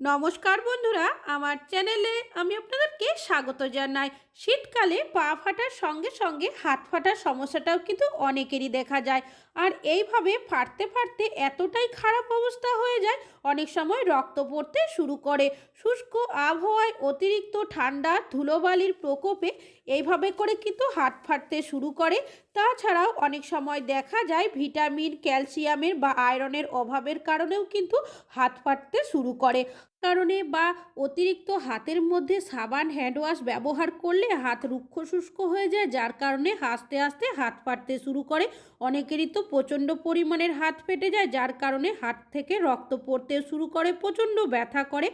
নমস্কার বন্ধুরা, আমার চ্যানেলে আমি আপনাদেরকে স্বাগত জানাই। শীতকালে পা ফাটার সঙ্গে সঙ্গে হাত ফাটার সমস্যাটাও কিন্তু অনেকেরই দেখা যায়। আর এইভাবে ফাটতে ফাটতে এতটাই খারাপ অবস্থা হয়ে যায়, অনেক সময় রক্ত পড়তে শুরু করে। শুষ্ক আবহাওয়ায় অতিরিক্ত ঠান্ডা, ধুলোবালির প্রকোপে এইভাবে করে কিন্তু হাত ফাটতে শুরু করে। তাছাড়াও অনেক সময় দেখা যায় ভিটামিন, ক্যালসিয়ামের বা আয়রনের অভাবের কারণেও কিন্তু হাত পাটতে শুরু করে। কারণে বা অতিরিক্ত হাতের মধ্যে সাবান, হ্যান্ডওয়াশ ব্যবহার করলে হাত রুক্ষ শুষ্ক হয়ে যায়, যার কারণে আস্তে আস্তে হাত পাটতে শুরু করে। অনেকেরই তো প্রচণ্ড পরিমাণের হাত ফেটে যায়, যার কারণে হাত থেকে রক্ত পড়তে শুরু করে, প্রচণ্ড ব্যথা করে।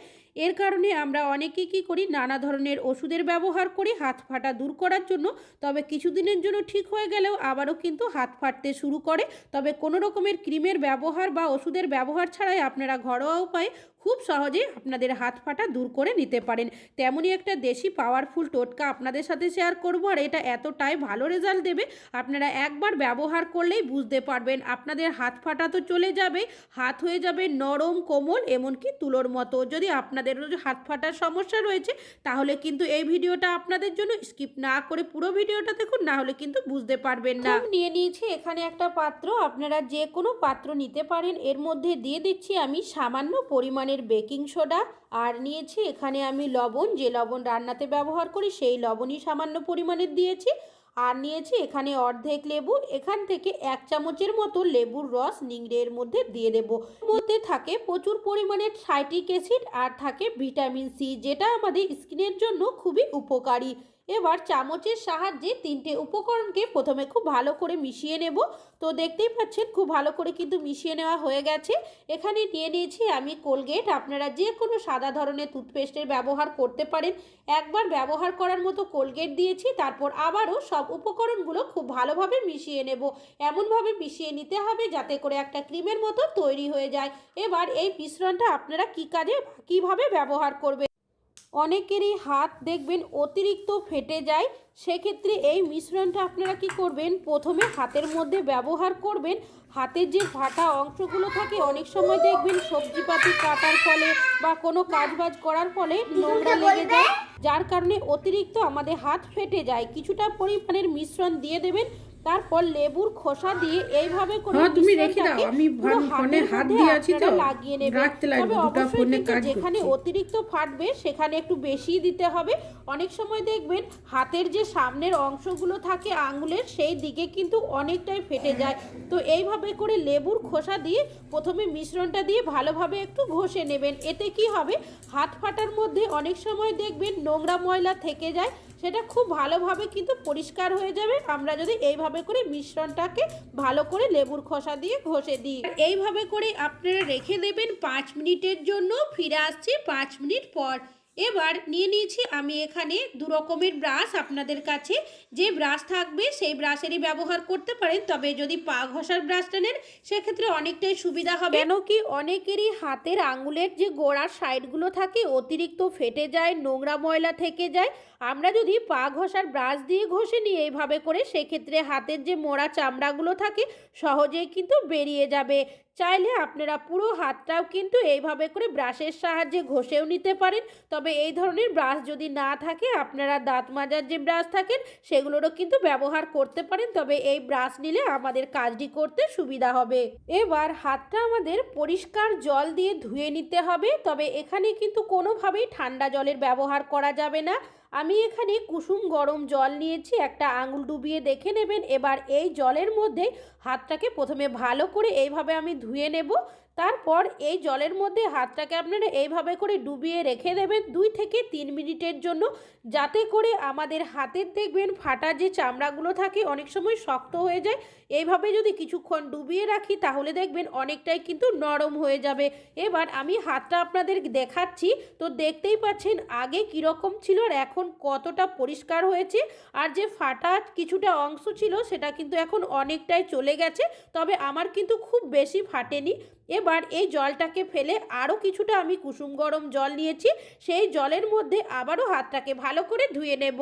এর কারণে আমরা অনেকে কী করি, নানা ধরনের ওষুধের ব্যবহার করি, হাত ফাটা দূর করার জন্য। তবে কিছুদিনের জন্য ঠিক হয়ে গেলেও আবারও কিন্তু হাত ফাটতে শুরু করে। তবে কোনো রকমের ক্রিমের ব্যবহার বা ওষুধের ব্যবহার ছাড়াই আপনারা ঘরোয়া উপায়ে খুব সহজেই আপনাদের হাত ফাটা দূর করে নিতে পারেন। তেমনই একটা দেশি পাওয়ারফুল টোটকা আপনাদের সাথে শেয়ার করব, আর এটা এতটাই ভালো রেজাল্ট দেবে, আপনারা একবার ব্যবহার করলেই বুঝতে পারবেন। আপনাদের হাত ফাটা তো চলে যাবে, হাত হয়ে যাবে নরম, কোমল, এমনকি তুলোর মতো। যদি আপনাদের হাত ফাটার সমস্যা রয়েছে, তাহলে কিন্তু এই ভিডিওটা আপনাদের জন্য স্কিপ না করে পুরো ভিডিওটা দেখুন, না হলে কিন্তু বুঝতে পারবেন না। নিয়ে নিয়েছি, এখানে একটা পাত্র। আপনারা যে কোনো পাত্র নিতে পারেন। এর মধ্যে দিয়ে দিচ্ছি আমি সামান্য পরিমাণের বেকিং সোডা। আর নিয়েছি এখানে আমি লবণ। যে লবণ রান্নাতে ব্যবহার করি, সেই লবণই সামান্য পরিমাণের দিয়েছি। আর নিয়েছি এখানে অর্ধেক লেবু, এখান থেকে এক চামচের মতো লেবুর রস নিংড়ের মধ্যে দিয়ে দেব। মধ্যে থাকে প্রচুর পরিমাণে সাইটিক অ্যাসিড আর থাকে ভিটামিন সি, যেটা আমাদের স্কিনের জন্য খুবই উপকারী। এবার চামচের সাহায্যে তিনটে উপকরণকে প্রথমে খুব ভালো করে মিশিয়ে নেব। তো দেখতেই পাচ্ছেন, খুব ভালো করে কিন্তু মিশিয়ে নেওয়া হয়ে গেছে। এখানে নিয়ে নিয়েছি আমি কোলগেট। আপনারা যে কোনো সাদা ধরনের টুথপেস্টের ব্যবহার করতে পারেন। একবার ব্যবহার করার মতো কোলগেট দিয়েছি, তারপর আবারও সব উপকরণগুলো খুব ভালোভাবে মিশিয়ে নেব। এমনভাবে মিশিয়ে নিতে হবে যাতে করে একটা ক্রিমের মতো তৈরি হয়ে যায়। এবার এই মিশ্রণটা আপনারা কী কাজে কীভাবে ব্যবহার করবেন? অনেকেরই হাত দেখবেন অতিরিক্ত ফেটে যায়। সেক্ষেত্রে এই মিশ্রণটা আপনারা কি করবেন? প্রথমে হাতের মধ্যে ব্যবহার করবেন। হাতের যে ফাটা অংশগুলো থাকে, অনেক সময় দেখবেন সবজিপাতি কাটার ফলে বা কোনো কাজবাজ করার ফলে নোংরা লেগে যায়। যার কারণে অতিরিক্ত আমাদের হাত ফেটে যায়। কিছুটা পরিমাণের মিশ্রণ দিয়ে দেবেন তারপর লেবুর খোসা দিয়ে এইভাবে করে হ্যাঁ, তুমি রেখে দাও। আমি ফোনে হাত দিয়ে আছি তো, লাগিয়ে লাগবে, তবে অবশ্যই যেখানে অতিরিক্ত ফাটবে সেখানে একটু বেশি দিতে হবে। অনেক সময় দেখবেন হাতের যে সামনের অংশগুলো থাকে আঙ্গুলের সেই দিকে কিন্তু অনেকটাই ফেটে যায়। তো এইভাবে করে লেবুর খোসা দিয়ে প্রথমে মিশ্রণটা দিয়ে ভালোভাবে একটু ঘষে নেবেন। এতে কি হবে? হাত ফাটার মধ্যে অনেক সময় দেখবেন নোংরা ময়লা থেকে যায়, সেটা খুব ভালোভাবে কিন্তু পরিষ্কার হয়ে যাবে। আমরা যদি এইভাবে করে মিশ্রণটাকে ভালো করে লেবুর খোসা দিয়ে ঘষে দিই। এইভাবে করে আপনারা রেখে দেবেন পাঁচ মিনিটের জন্য, ফিরে আসছি পাঁচ মিনিট পর। এবার নিয়ে নিয়েছি আমি এখানে দু রকমের ব্রাশ আপনাদের কাছে। যে ব্রাশ থাকবে সেই ব্রাশেরই ব্যবহার করতে পারেন, তবে যদি পা ঘষার ব্রাশটা নেন, সেক্ষেত্রে অনেকটাই সুবিধা হবে। কেন কি অনেকেরই হাতের আঙুলের যে গোড়ার সাইডগুলো থাকে, অতিরিক্ত ফেটে যায়, নোংরা ময়লা থেকে যায়। আমরা যদি পা ঘষার ব্রাশ দিয়ে ঘষে নিই এইভাবে করে, সেক্ষেত্রে হাতের যে মোড়া চামড়াগুলো থাকে, সহজেই কিন্তু বেরিয়ে যাবে। চাইলে আপনারা পুরো হাতটাও কিন্তু এইভাবে করে ব্রাশের সাহায্যে ঘষেও নিতে পারেন। তবে এই ধরনের ব্রাশ যদি না থাকে, আপনারা দাঁত মাজার যে ব্রাশ থাকেন, সেগুলোরও কিন্তু ব্যবহার করতে পারেন। তবে এই ব্রাশ নিলে আমাদের কাজটি করতে সুবিধা হবে। এবার হাতটা আমাদের পরিষ্কার জল দিয়ে ধুয়ে নিতে হবে। তবে এখানে কিন্তু কোনোভাবেই ঠান্ডা জলের ব্যবহার করা যাবে না। আমি এখানে কুসুম গরম জল নিয়েছি, একটা আঙুল ডুবিয়ে দেখে নেবেন। এবার এই জলের মধ্যে হাতটাকে প্রথমে ভালো করে এইভাবে আমি ধুয়ে নেব। তারপর এই জলের মধ্যে হাতটাকে আপনারা এইভাবে করে ডুবিয়ে রেখে দেবেন দুই থেকে তিন মিনিটের জন্য, যাতে করে আমাদের হাতের দেখবেন ফাটা যে চামড়াগুলো থাকে অনেক সময় শক্ত হয়ে যায়। এইভাবে যদি কিছুক্ষণ ডুবিয়ে রাখি, তাহলে দেখবেন অনেকটাই কিন্তু নরম হয়ে যাবে। এবার আমি হাতটা আপনাদের দেখাচ্ছি। তো দেখতেই পাচ্ছেন আগে কীরকম ছিল আর এখন কতটা পরিষ্কার হয়েছে। আর যে ফাটা কিছুটা অংশ ছিল, সেটা কিন্তু এখন অনেকটাই চলে গেছে। তবে আমার কিন্তু খুব বেশি ফাটেনি। এবার এই জলটাকে ফেলে আরও কিছুটা আমি কুসুম গরম জল নিয়েছি, সেই জলের মধ্যে আবারও হাতটাকে ভালো করে ধুয়ে নেব।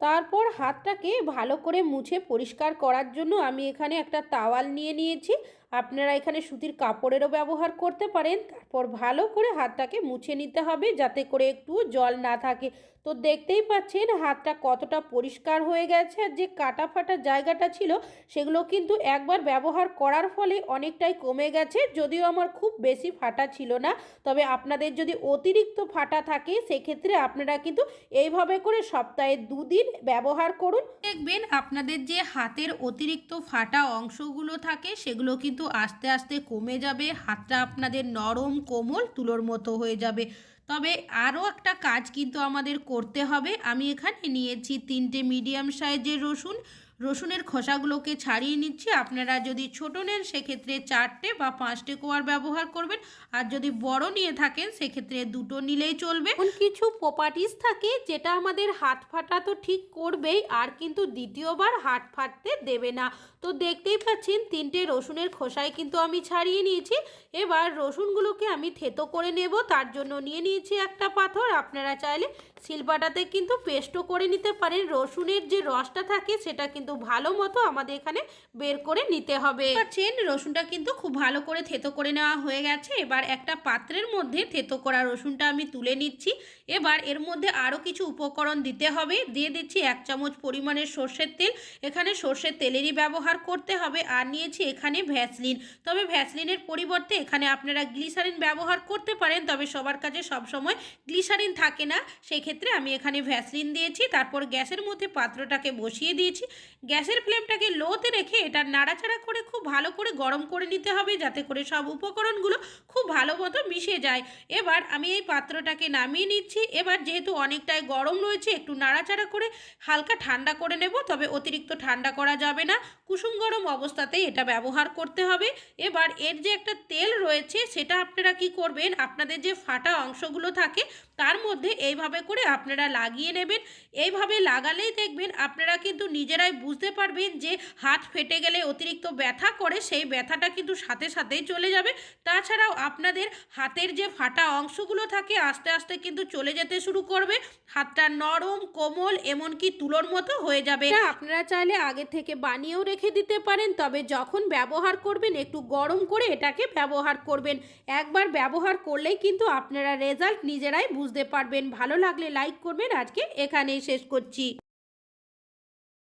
তারপর হাতটাকে ভালো করে মুছে পরিষ্কার করার জন্য আমি এখানে একটা তাওয়াল নিয়ে নিয়েছি। আপনারা এখানে সুতির কাপড়েরও ব্যবহার করতে পারেন। তারপর ভালো করে হাতটাকে মুছে নিতে হবে যাতে করে একটু জল না থাকে। তো দেখতেই পাচ্ছেন হাতটা কতটা পরিষ্কার হয়ে গেছে আর যে কাটা ফাটা জায়গাটা ছিল সেগুলো কিন্তু একবার ব্যবহার করার ফলে অনেকটাই কমে গেছে। যদিও আমার খুব বেশি ফাটা ছিল না, তবে আপনাদের যদি অতিরিক্ত ফাটা থাকে সেক্ষেত্রে আপনারা কিন্তু এইভাবে করে সপ্তাহে দুদিন ব্যবহার করুন। দেখবেন আপনাদের যে হাতের অতিরিক্ত ফাটা অংশগুলো থাকে সেগুলো কিন্তু আস্তে আস্তে কমে যাবে, হাতটা আপনাদের নরম কোমল তুলোর মতো হয়ে যাবে। তবে আরও একটা কাজ কিন্তু আমাদের করতে হবে। আমি এখানে নিয়েছি তিনটে মিডিয়াম সাইজের রসুন রসুনের খোসাগুলোকে ছাড়িয়ে নিচ্ছি। আপনারা যদি ছোটো নেন, সেক্ষেত্রে চারটে বা পাঁচটে কোয়ার ব্যবহার করবেন। আর যদি বড় নিয়ে থাকেন, সেক্ষেত্রে দুটো নিলেই চলবে। কিছু প্রপার্টিস থাকে যেটা আমাদের হাত ফাটা তো ঠিক করবেই, আর কিন্তু দ্বিতীয়বার হাত ফাটতে দেবে না। তো দেখতেই পাচ্ছেন, তিনটে রসুনের খোসাই কিন্তু আমি ছাড়িয়ে নিয়েছি। এবার রসুনগুলোকে আমি থেতো করে নেব। তার জন্য নিয়ে নিয়েছি একটা পাথর। আপনারা চাইলে শিলপাটাতে কিন্তু পেস্টও করে নিতে পারেন। রসুনের যে রসটা থাকে, সেটা কিন্তু ভালো মতো আমাদের এখানে বের করে নিতে হবে। পাচ্ছেন রসুনটা কিন্তু খুব ভালো করে থেতো করে নেওয়া হয়ে গেছে। এবার একটা পাত্রের মধ্যে থেতো করা রসুনটা আমি তুলে নিচ্ছি। এবার এর মধ্যে আরও কিছু উপকরণ দিতে হবে। দিয়ে দিচ্ছি এক চামচ পরিমাণের সর্ষের তেল। এখানে সর্ষের তেলেরই ব্যবহার করতে হবে। আর নিয়েছি এখানে ভ্যাসলিন। তবে ভ্যাসলিনের পরিবর্তে এখানে আপনারা গ্লিসারিন ব্যবহার করতে পারেন। তবে সবার কাছে সবসময় গ্লিসারিন থাকে না। সেক্ষেত্রে আমি এখানে ভ্যাসলিন দিয়েছি। তারপর গ্যাসের মধ্যে পাত্রটাকে বসিয়ে দিয়েছি। গ্যাসের ফ্লেমটাকে লোতে রেখে এটা নাড়াচাড়া করে খুব ভালো করে গরম করে নিতে হবে যাতে করে সব উপকরণগুলো খুব ভালো মতো মিশে যায়। এবার আমি এই পাত্রটাকে নামিয়ে নিচ্ছি। এবার যেহেতু অনেকটাই গরম রয়েছে, একটু নাড়াচাড়া করে হালকা ঠান্ডা করে নেব, তবে অতিরিক্ত ঠান্ডা করা যাবে না। কুসুম গরম অবস্থাতেই এটা ব্যবহার করতে হবে। এবার এর যে একটা তেল রয়েছে, সেটা আপনারা কি করবেন? আপনাদের যে ফাটা অংশগুলো থাকে তার মধ্যে এইভাবে করে আপনারা লাগিয়ে নেবেন। এইভাবে লাগালেই দেখবেন আপনারা কিন্তু নিজেরাই বুঝতে পারবেন যে হাত ফেটে গেলে অতিরিক্ত ব্যথা করে, সেই ব্যথাটা কিন্তু সাথে সাথেই চলে যাবে। তাছাড়াও আপনাদের হাতের যে ফাটা অংশগুলো থাকে, আস্তে আস্তে কিন্তু চলে যেতে শুরু করবে। হাতটা নরম, কোমল, এমনকি তুলোর মতো হয়ে যাবে। আপনারা চাইলে আগে থেকে বানিয়েও রেখে দিতে পারেন, তবে যখন ব্যবহার করবেন একটু গরম করে এটাকে ব্যবহার করবেন। একবার ব্যবহার করলেই কিন্তু আপনারা রেজাল্ট নিজেরাই বুঝতে পারবেন। ভালো লাগলে লাইক করবেন। আজকে এখানেই শেষ করছি।